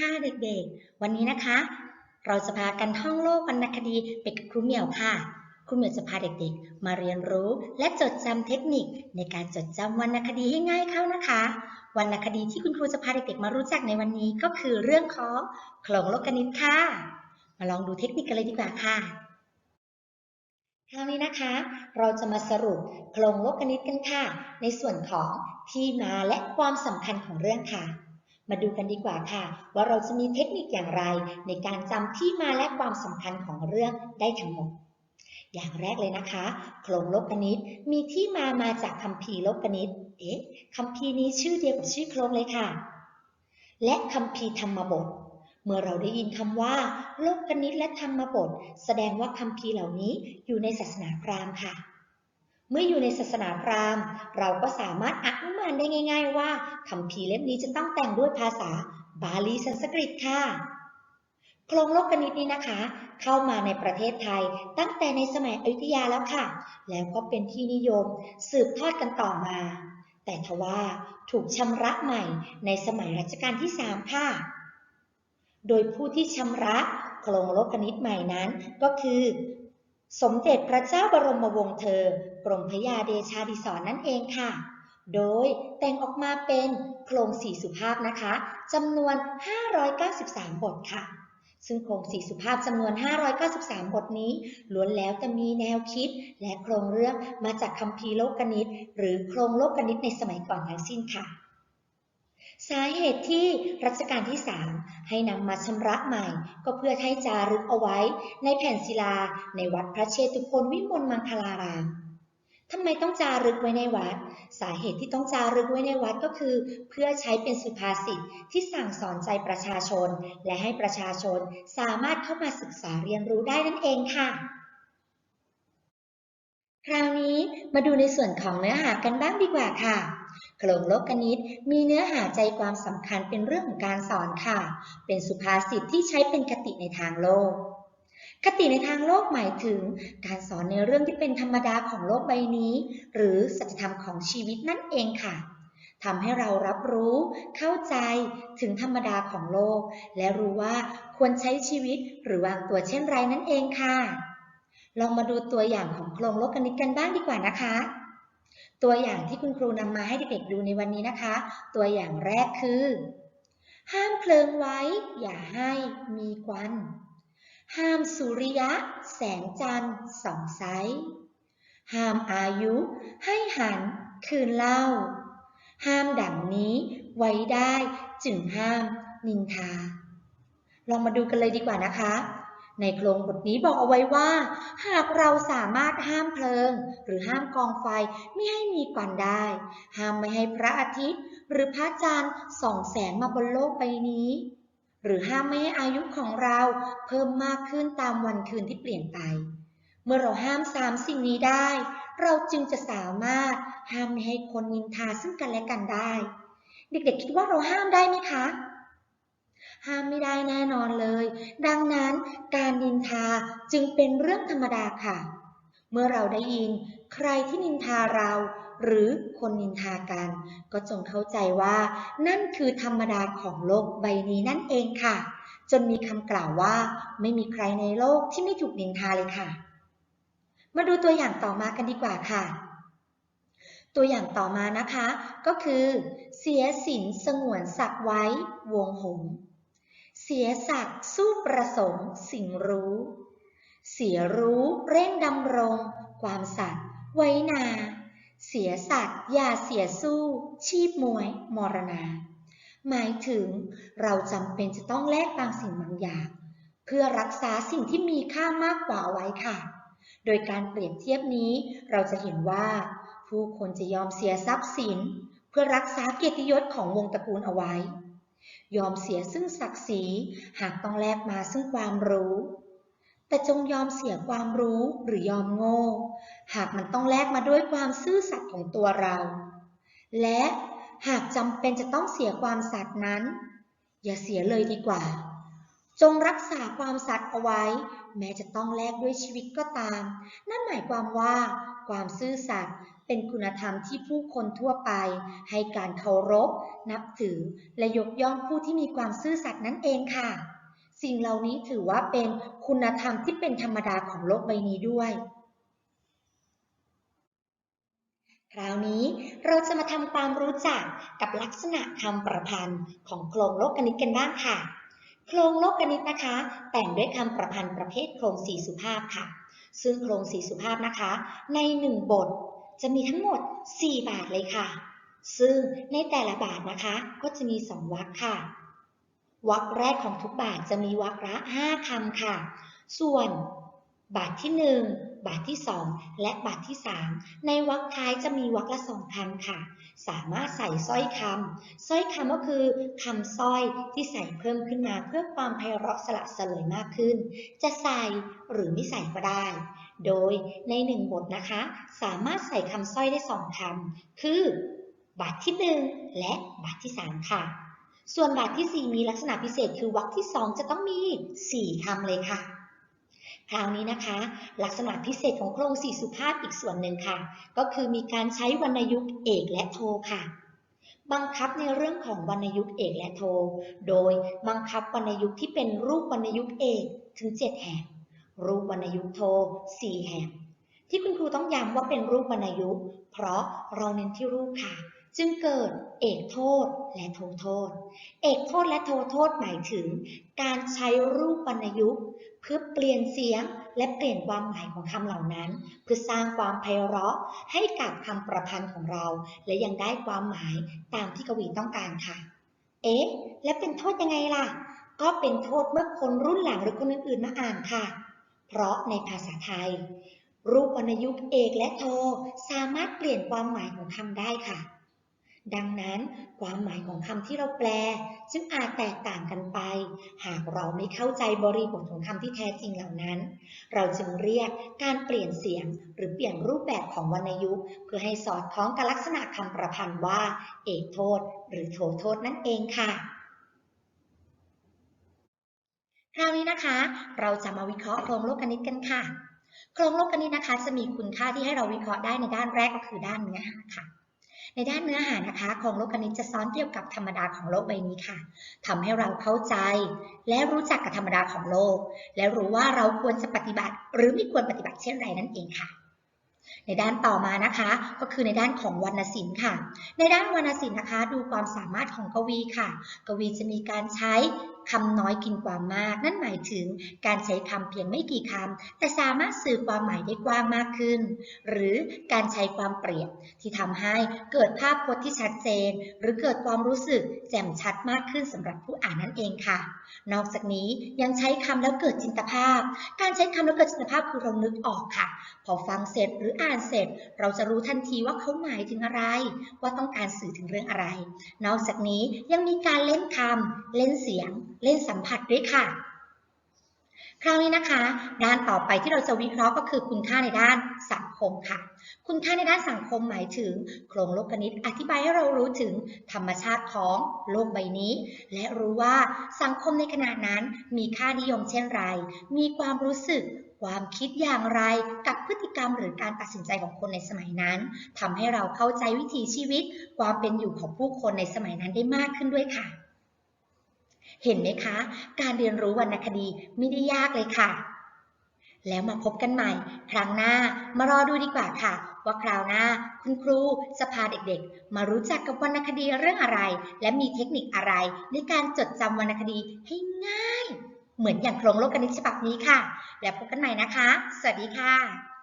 ค่ะเด็กๆ วันนี้นะคะ เราจะพากันท่องโลกวรรณคดีไปกับครูเหมียวค่ะ ครูเหมียวจะพาเด็กๆ มาเรียนรู้และจดจำเทคนิคในการจดจำวรรณคดีให้ง่ายเข้านะคะ วรรณคดีที่คุณครูจะพาเด็กๆ มารู้จักในวันนี้ก็คือเรื่องของโคลงโลกนิตค่ะ มาลองดูเทคนิคกันเลยดีกว่าค่ะคราวนี้นะคะ เราจะมาสรุปโครงโลกนิตกันค่ะ ในส่วนของที่มาและความสำคัญของเรื่องค่ะ มาดูกันดีกว่าค่ะ ว่าเราจะมีเทคนิคอย่างไร ในการจำที่มาและความสำคัญของเรื่องได้ทั้งหมด อย่างแรกเลยนะคะ โครงโลกนิตมีที่มามาจากคัมภีโลกนิตเอ๊ะคัมภีนี้ชื่อเดียวกับชื่อโครงเลยค่ะ และคัมภีธรรมบท เมื่อเราได้ยินคำว่า โลกนิตและธรรมบท แสดงว่าคัมภีเหล่านี้อยู่ในศาสนาพราหมณ์ค่ะ มื่ออยู่ในศาสนาพราหมณ์ เราก็สามารถอนุมานได้ง่าย ๆ ว่าคัมภีเล่มนี้จะต้องแต่งด้วยภาษาบาลีสันสกฤตค่ะ โครงโลกนิตนี้นะคะ เข้ามาในประเทศไทยตั้งแต่ในสมัยอยุธยาแล้วค่ะ แล้วก็เป็นที่นิยมสืบทอดกันต่อมา แต่ทว่าถูกชำระใหม่ในสมัยรัชกาลที่ 3 ค่ะ โดยผู้ที่ชำระโครงโลกนิตใหม่นั้นก็คือ สมเด็จพระเจ้าบรมวงศ์เธอ กรมพระยาเดชาดิศรนั่นเองค่ะ โดยแต่งออกมาเป็นโครงสี่สุภาพนะคะจำนวน 593 บทค่ะ ซึ่งโครงสี่สุภาพจำนวน 593 บทนี้ ล้วนแล้วจะมีแนวคิด และโครงเรื่องมาจากคัมภีโลกนิตหรือโครงโลกนิตในสมัยก่อนทั้งสิ้นค่ะ สาเหตุที่รัชกาลที่ 3 ให้นำมาชำระใหม่ ก็เพื่อให้จารึกเอาไว้ในแผ่นศิลาในวัดพระเชตุพนวิมลมังคลารามทำไมต้องจารึกไว้ในวัด สาเหตุที่ต้องจารึกไว้ในวัดก็คือ เพื่อใช้เป็นสุภาษิตที่สั่งสอนใจประชาชน และให้ประชาชนสามารถเข้ามาศึกษาเรียนรู้ได้นั่นเองค่ะ คราวนี้มาดูในส่วนของเนื้อหากันบ้างดีกว่าค่ะโครงโลกนิตมีเนื้อหาใจความสำคัญเป็นเรื่องของการสอนค่ะ เป็นสุภาษิตที่ใช้เป็นคติในทางโลก คติในทางโลกหมายถึง การสอนในเรื่องที่เป็นธรรมดาของโลกใบนี้ หรือสัจธรรมของชีวิตนั่นเองค่ะทำให้เรารับรู้ เข้าใจถึงธรรมดาของโลก และรู้ว่าควรใช้ชีวิตหรือวางตัวเช่นไรนั่นเองค่ะ ลองมาดูตัวอย่างของโครงโลกนิตกันบ้างดีกว่านะคะ ตัวอย่างที่คุณครูนำมาให้เด็กๆดูในวันนี้นะคะ ตัวอย่างแรกคือ ห้ามเพลิงไว้ อย่าให้มีควัน ห้ามสุริยะ แสงจันทร์ส่องไซห้ามอายุ ให้หัน คืนเล่า ห้ามดังนี้ไว้ได้ จึงห้ามนินทา ลองมาดูกันเลยดีกว่านะคะ ในโครงบทนี้บอกเอาไว้ว่า หากเราสามารถห้ามเพลิง หรือห้ามกองไฟไม่ให้มีควันได้ ห้ามไม่ให้พระอาทิตย์ หรือพระจันทร์ส่องแสงมาบนโลกใบนี้ หรือห้ามไม่ให้อายุของเราเพิ่มมากขึ้นตามวันคืนที่เปลี่ยนไป เมื่อเราห้ามสามสิ่งนี้ได้ เราจึงจะสามารถห้ามไม่ให้คนนินทาซึ่งกันและกันได้ เด็กๆคิดว่าเราห้ามได้ไหมคะ ห้ามไม่ได้แน่นอนเลย ดังนั้นการนินทาจึงเป็นเรื่องธรรมดาค่ะ เมื่อเราได้ยินใครที่นินทาเราหรือคนนินทากัน ก็จงเข้าใจว่า นั่นคือธรรมดาของโลกใบนี้นั่นเองค่ะ จนมีคำกล่าวว่า ไม่มีใครในโลกที่ไม่ถูกนินทาเลยค่ะ มาดูตัวอย่างต่อมากันดีกว่าค่ะ ตัวอย่างต่อมานะคะ ก็คือ เสียสินสงวนศักดิ์ไว้วงหงส์ เสียศักดิ์สู้ประสงค์สิ่งรู้ เสียรู้เร่งดำรง ความสัตย์ไว้นา เสียสัตย์อย่าเสียสู้ ชีพมวย มรณา หมายถึงเราจำเป็นจะต้องแลกบางสิ่งบางอย่าง เพื่อรักษาสิ่งที่มีค่ามากกว่าเอาไว้ค่ะ โดยการเปรียบเทียบนี้เราจะเห็นว่า ผู้คนจะยอมเสียทรัพย์สิน เพื่อรักษาเกียรติยศของวงตระกูลเอาไว้ ยอมเสียซึ่งศักดิ์ศรีหากต้องแลกมาซึ่งความรู้ แต่จงยอมเสียความรู้หรือยอมโง่ หากมันต้องแลกมาด้วยความซื่อสัตย์ของตัวเรา และหากจำเป็นจะต้องเสียความสัตย์นั้น อย่าเสียเลยดีกว่า จงรักษาความสัตย์เอาไว้ แม้จะต้องแลกด้วยชีวิตก็ตาม นั่นหมายความว่า ความซื่อสัตย์ เป็นคุณธรรมที่ผู้คนทั่วไป ให้การเคารพ นับถือ และยกย่องผู้ที่มีความซื่อสัตย์นั่นเองค่ะ สิ่งเหล่านี้ถือว่าเป็นคุณธรรมที่เป็นธรรมดาของโลกใบนี้ด้วย คราวนี้เราจะมาทำความรู้จักกับลักษณะคำประพันธ์ของโครงโลกนิตกันบ้างค่ะ โครงโลกนิตนะคะ แต่งด้วยคำประพันธ์ประเภทโครงสี่สุภาพค่ะซึ่งโครงสี่สุภาพนะคะ ในหนึ่งบท จะมีทั้งหมด 4 บาทเลยค่ะ ซึ่งในแต่ละบาทนะคะ ก็จะมีสองวรรคค่ะ วรรคแรกของทุกบาทจะมีวรรคละ 5คำค่ะ ส่วนบาทที่ 1 บาทที่ 2 และบาทที่ 3 ในวรรคท้ายจะมีวรรคละสองคำค่ะ สามารถใส่สร้อยคำสร้อยคำก็คือคำสร้อยที่ใส่เพิ่มขึ้นมาเพื่อความไพเราะสละสลวยมากขึ้น จะใส่หรือไม่ใส่ก็ได้ โดยในหนึ่งบทนะคะ สามารถใส่คำสร้อยได้สองคำ คือ บาทที่หนึ่งและบาทที่สามค่ะ ส่วนบาทที่สี่มีลักษณะพิเศษคือวรรคที่สองจะต้องมีสี่คำเลยค่ะ คราวนี้นะคะ ลักษณะพิเศษของโครงสี่สุภาพอีกส่วนหนึ่งค่ะ ก็คือมีการใช้วรรณยุกต์เอกและโทค่ะบังคับในเรื่องของวรรณยุกต์เอกและโท โดยบังคับวรรณยุกต์ที่เป็นรูปวรรณยุกต์เอกถึง 7 แห่ง รูปวรรณยุกต์โท4แห่ง ที่คุณครูต้องย้ำว่าเป็นรูปวรรณยุกเพราะเราเน้นที่รูปค่ะ จึงเกิดเอกโทษและโทโทษ เอกโทษและโทโทษหมายถึง การใช้รูปวรรณยุกเพื่อเปลี่ยนเสียงและเปลี่ยนความหมายของคำเหล่านั้น เพื่อสร้างความไพเราะให้กับคำประพันธ์ของเรา และยังได้ความหมายตามที่กวีต้องการค่ะ เอ๊ะ และเป็นโทษยังไงล่ะ ก็เป็นโทษเมื่อคนรุ่นหลังหรือคนอื่นๆมาอ่านค่ะ เพราะในภาษาไทย รูปวรรณยุกต์เอกและโท สามารถเปลี่ยนความหมายของคำได้ค่ะ ดังนั้นความหมายของคำที่เราแปล จึงอาจแตกต่างกันไป หากเราไม่เข้าใจบริบทของคำที่แท้จริงเหล่านั้น เราจึงเรียกการเปลี่ยนเสียง หรือเปลี่ยนรูปแบบของวรรณยุกต์เพื่อให้สอดคล้องกับลักษณะคำประพันธ์ว่า เอกโทษ หรือโทโทษนั่นเองค่ะ คราว นี้นะคะ เราจะมาวิเคราะห์โครงโลกนิตกันค่ะ โครงโลกนิตนะคะ จะมีคุณค่าที่ให้เราวิเคราะห์ได้ในด้านแรกก็คือด้านเนื้อหาค่ะ ในด้านเนื้อหานะคะโครงโลกนิตจะซ้อนเกี่ยวกับธรรมดาของโลกใบนี้ค่ะทำให้เราเข้าใจ และรู้จักกับธรรมดาของโลก และรู้ว่าเราควรจะปฏิบัติ หรือไม่ควรปฏิบัติเช่นไรนั่นเองค่ะในด้านต่อมานะคะ ก็คือในด้านของวรรณศิลป์ค่ะ ในด้านวรรณศิลป์นะคะ ดูความสามารถของกวีค่ะ กวีจะมีการใช้ คำน้อยกินความมาก นั่นหมายถึงการใช้คำเพียงไม่กี่คำแต่สามารถสื่อความหมายได้กว้างมากขึ้น หรือการใช้ความเปรียบที่ทำให้เกิดภาพพจน์ที่ชัดเจน หรือเกิดความรู้สึกแจ่มชัดมากขึ้นสำหรับผู้อ่านนั่นเองค่ะ นอกจากนี้ยังใช้คำแล้วเกิดจินตภาพ การใช้คำแล้วเกิดจินตภาพคือเรานึกออกค่ะ พอฟังเสร็จหรืออ่านเสร็จ เราจะรู้ทันทีว่าเขาหมายถึงอะไร ว่าต้องการสื่อถึงเรื่องอะไร นอกจากนี้ยังมีการเล่นคำเล่นเสียง เล่นสัมผัสด้วยค่ะ คราวนี้นะคะ ด้านต่อไปที่เราจะวิเคราะห์ก็คือคุณค่าในด้านสังคมค่ะ คุณค่าในด้านสังคมหมายถึง โครงโลกนิตอธิบายให้เรารู้ถึงธรรมชาติของโลกใบนี้ และรู้ว่าสังคมในขณะนั้นมีค่านิยมเช่นไร มีความรู้สึกความคิดอย่างไรกับพฤติกรรมหรือการตัดสินใจของคนในสมัยนั้นทำให้เราเข้าใจวิถีชีวิต ความเป็นอยู่ของผู้คนในสมัยนั้นได้มากขึ้นด้วยค่ะ เห็นไหมคะ การเรียนรู้วรรณคดีไม่ได้ยากเลยค่ะ แล้วมาพบกันใหม่ ครั้งหน้ามารอดูดีกว่าค่ะ ว่าคราวหน้า คุณครูจะพาเด็กๆ มารู้จักกับวรรณคดีเรื่องอะไร และมีเทคนิคอะไรในการจดจำวรรณคดีให้ง่าย เหมือนอย่างโครงโลกกนิตฉบับนี้ค่ะ แล้วพบกันใหม่นะคะ สวัสดีค่ะ